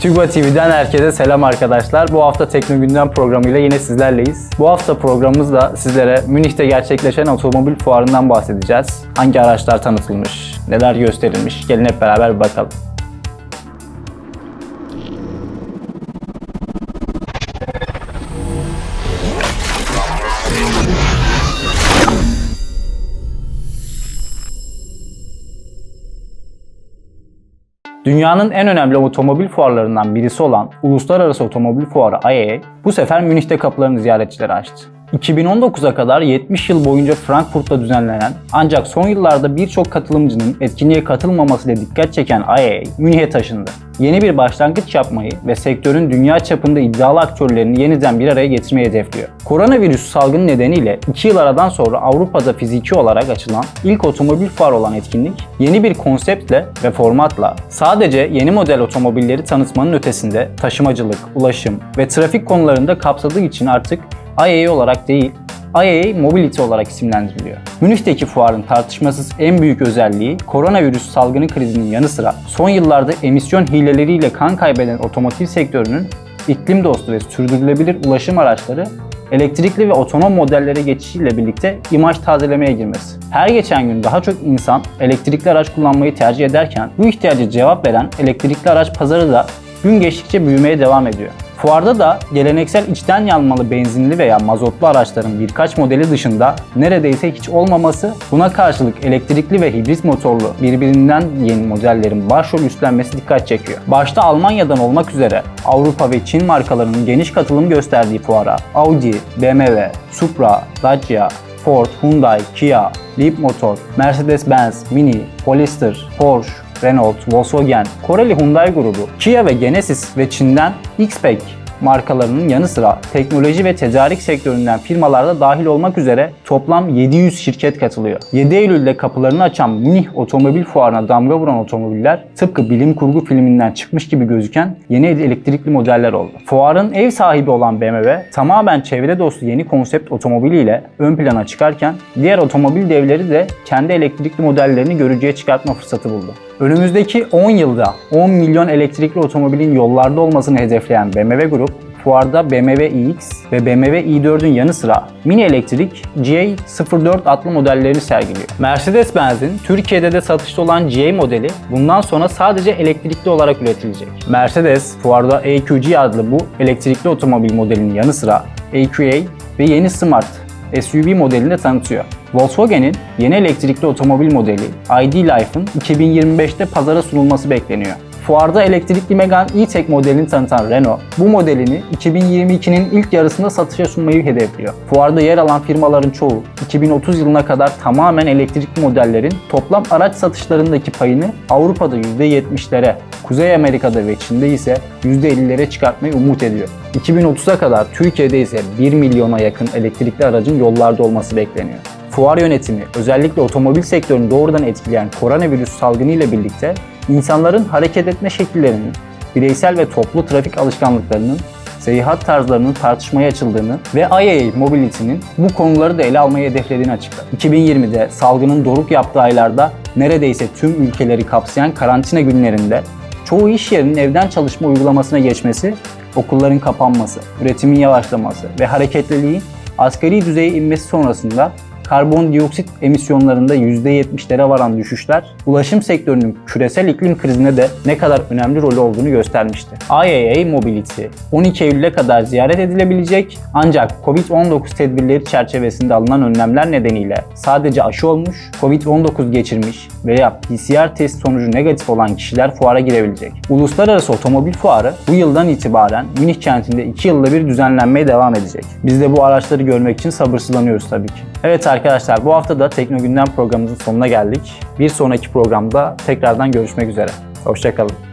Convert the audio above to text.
TÜGVA TV'den herkese selam arkadaşlar. Bu hafta Tekno Gündem programıyla yine sizlerleyiz. Bu hafta programımızda sizlere Münih'te gerçekleşen otomobil fuarından bahsedeceğiz. Hangi araçlar tanıtılmış, neler gösterilmiş, gelin hep beraber bir bakalım. Dünyanın en önemli otomobil fuarlarından birisi olan Uluslararası Otomobil Fuarı IAA bu sefer Münih'te kapılarını ziyaretçilere açtı. 2019'a kadar 70 yıl boyunca Frankfurt'ta düzenlenen ancak son yıllarda birçok katılımcının etkinliğe katılmamasıyla dikkat çeken IAA Münih'e taşındı. Yeni bir başlangıç yapmayı ve sektörün dünya çapında iddialı aktörlerini yeniden bir araya getirmeyi hedefliyor. Koronavirüs salgını nedeniyle 2 yıl aradan sonra Avrupa'da fiziki olarak açılan ilk otomobil fuarı olan etkinlik yeni bir konseptle ve formatla sadece yeni model otomobilleri tanıtmanın ötesinde taşımacılık, ulaşım ve trafik konularında kapsadığı için artık IAA olarak değil, IAA Mobility olarak isimlendiriliyor. Münih'teki fuarın tartışmasız en büyük özelliği koronavirüs salgını krizinin yanı sıra son yıllarda emisyon hileleriyle kan kaybeden otomotiv sektörünün iklim dostu ve sürdürülebilir ulaşım araçları elektrikli ve otonom modellere geçişiyle birlikte imaj tazelemeye girmesi. Her geçen gün daha çok insan elektrikli araç kullanmayı tercih ederken bu ihtiyaca cevap veren elektrikli araç pazarı da gün geçtikçe büyümeye devam ediyor. Fuarda da geleneksel içten yanmalı benzinli veya mazotlu araçların birkaç modeli dışında neredeyse hiç olmaması, buna karşılık elektrikli ve hibrit motorlu birbirinden yeni modellerin başrol üstlenmesi dikkat çekiyor. Başta Almanya'dan olmak üzere Avrupa ve Çin markalarının geniş katılım gösterdiği fuara Audi, BMW, Supra, Dacia, Ford, Hyundai, Kia, Leapmotor, Mercedes-Benz, Mini, Polestar, Porsche, Renault, Volkswagen, Koreli Hyundai grubu, Kia ve Genesis ve Çin'den XPeng markalarının yanı sıra teknoloji ve tedarik sektöründen firmalar da dahil olmak üzere toplam 700 şirket katılıyor. 7 Eylül'de kapılarını açan Münih Otomobil Fuarı'na damga vuran otomobiller tıpkı bilim kurgu filminden çıkmış gibi gözüken yeni elektrikli modeller oldu. Fuarın ev sahibi olan BMW tamamen çevre dostu yeni konsept otomobiliyle ön plana çıkarken diğer otomobil devleri de kendi elektrikli modellerini görücüye çıkartma fırsatı buldu. Önümüzdeki 10 yılda 10 milyon elektrikli otomobilin yollarda olmasını hedefleyen BMW Grup, fuarda BMW iX ve BMW i4'ün yanı sıra mini elektrik GA04 adlı modellerini sergiliyor. Mercedes-Benz'in Türkiye'de de satışta olan GA modeli bundan sonra sadece elektrikli olarak üretilecek. Mercedes, fuarda AQG adlı bu elektrikli otomobil modelinin yanı sıra AQA ve yeni Smart SUV modelini de tanıtıyor. Volkswagen'in yeni elektrikli otomobil modeli ID Life'ın 2025'te pazara sunulması bekleniyor. Fuarda elektrikli Megane E-Tech modelini tanıtan Renault, bu modelini 2022'nin ilk yarısında satışa sunmayı hedefliyor. Fuarda yer alan firmaların çoğu 2030 yılına kadar tamamen elektrikli modellerin toplam araç satışlarındaki payını Avrupa'da %70'lere, Kuzey Amerika'da ve Çin'de ise %50'lere çıkartmayı umut ediyor. 2030'a kadar Türkiye'de ise 1 milyona yakın elektrikli aracın yollarda olması bekleniyor. Fuar yönetimi özellikle otomobil sektörünü doğrudan etkileyen koronavirüs salgını ile birlikte insanların hareket etme şekillerinin, bireysel ve toplu trafik alışkanlıklarının, seyahat tarzlarının tartışmaya açıldığını ve IAA Mobility'nin bu konuları da ele almayı hedeflediğini açıkladı. 2020'de salgının doruk yaptığı aylarda neredeyse tüm ülkeleri kapsayan karantina günlerinde çoğu iş yerinin evden çalışma uygulamasına geçmesi, okulların kapanması, üretimin yavaşlaması ve hareketliliğin asgari düzeye inmesi sonrasında karbondioksit emisyonlarında %70'lere varan düşüşler, ulaşım sektörünün küresel iklim krizine de ne kadar önemli rolü olduğunu göstermişti. IAA Mobility 12 Eylül'e kadar ziyaret edilebilecek ancak COVID-19 tedbirleri çerçevesinde alınan önlemler nedeniyle sadece aşı olmuş, COVID-19 geçirmiş veya PCR test sonucu negatif olan kişiler fuara girebilecek. Uluslararası Otomobil Fuarı bu yıldan itibaren Münih kentinde 2 yılda bir düzenlenmeye devam edecek. Biz de bu araçları görmek için sabırsızlanıyoruz tabii ki. Evet arkadaşlar bu hafta da Tekno Gündem programımızın sonuna geldik. Bir sonraki programda tekrardan görüşmek üzere. Hoşçakalın.